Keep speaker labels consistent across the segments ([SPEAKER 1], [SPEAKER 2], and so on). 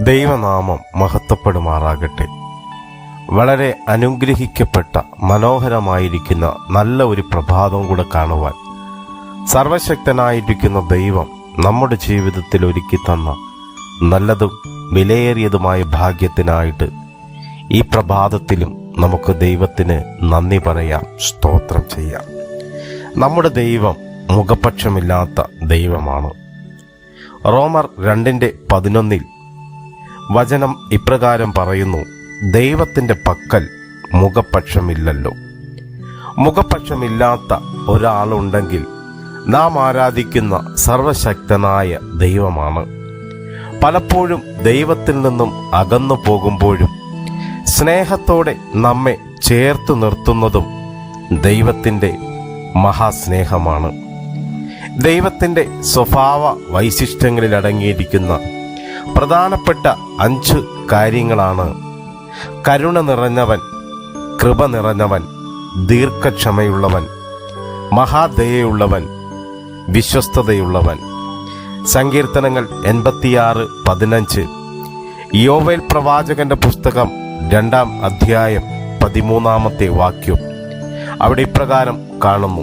[SPEAKER 1] ദൈവനാമം മഹത്വപ്പെടുമാറാകട്ടെ. വളരെ അനുഗ്രഹിക്കപ്പെട്ട മനോഹരമായിരിക്കുന്ന നല്ല ഒരു പ്രഭാതം കൂടെ കാണുവാൻ സർവശക്തനായിരിക്കുന്ന ദൈവം നമ്മുടെ ജീവിതത്തിൽ ഒരുക്കി തന്ന നല്ലതും വിലയേറിയതുമായ ഭാഗ്യത്തിനായിട്ട് ഈ പ്രഭാതത്തിലും നമുക്ക് ദൈവത്തിന് നന്ദി പറയാം സ്തോത്രം ചെയ്യാം. നമ്മുടെ ദൈവം മുഖപക്ഷമില്ലാത്ത ദൈവമാണ്. റോമർ രണ്ടിന്റെ പതിനൊന്നിൽ വചനം ഇപ്രകാരം പറയുന്നു ദൈവത്തിന്റെ പക്കൽ മുഖപക്ഷമില്ലല്ലോ. മുഖപക്ഷമില്ലാത്ത ഒരാളുണ്ടെങ്കിൽ നാം ആരാധിക്കുന്ന സർവശക്തനായ ദൈവമാണ്. പലപ്പോഴും ദൈവത്തിൽ നിന്നും അകന്നു പോകുമ്പോഴും സ്നേഹത്തോടെ നമ്മെ ചേർത്തു നിർത്തുന്നതും ദൈവത്തിന്റെ മഹാസ്നേഹമാണ്. ദൈവത്തിന്റെ സ്വഭാവ വൈശിഷ്ട്യങ്ങളിൽ അടങ്ങിയിരിക്കുന്ന പ്രധാനപ്പെട്ട അഞ്ച് കാര്യങ്ങളാണ്. കരുണ നിറഞ്ഞവൻ കൃപ നിറഞ്ഞവൻ ദീർഘക്ഷമയുള്ളവൻ മഹാദയുള്ളവൻ വിശ്വസ്തതയുള്ളവൻ. സങ്കീർത്തനങ്ങൾ എൺപത്തിയാറ് പതിനഞ്ച്. യോവേൽ പ്രവാചകന്റെ പുസ്തകം രണ്ടാം അധ്യായം പതിമൂന്നാമത്തെ വാക്യം അവിടെ ഇപ്രകാരം കാണുന്നു.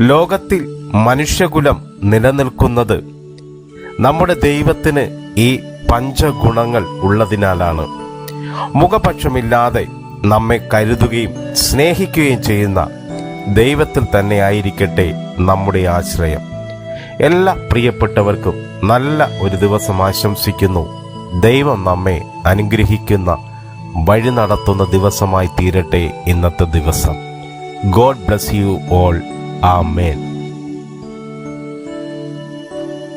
[SPEAKER 1] ലോകത്തിൽ മനുഷ്യകുലം നിലനിൽക്കുന്നത് നമ്മുടെ ദൈവത്തിന് ഈ പഞ്ചഗുണങ്ങൾ ഉള്ളതിനാലാണ്. മുഖപക്ഷമില്ലാതെ നമ്മെ കരുതുകയും സ്നേഹിക്കുകയും ചെയ്യുന്ന ദൈവത്തിൽ തന്നെ ആയിരിക്കട്ടെ നമ്മുടെ ആശ്രയം. എല്ലാ പ്രിയപ്പെട്ടവർക്കും നല്ല ഒരു ദിവസം ആശംസിക്കുന്നു. ദൈവം നമ്മെ അനുഗ്രഹിക്കുന്ന വഴി നടത്തുന്ന ദിവസമായി തീരട്ടെ ഇന്നത്തെ ദിവസം. God bless you all. Amen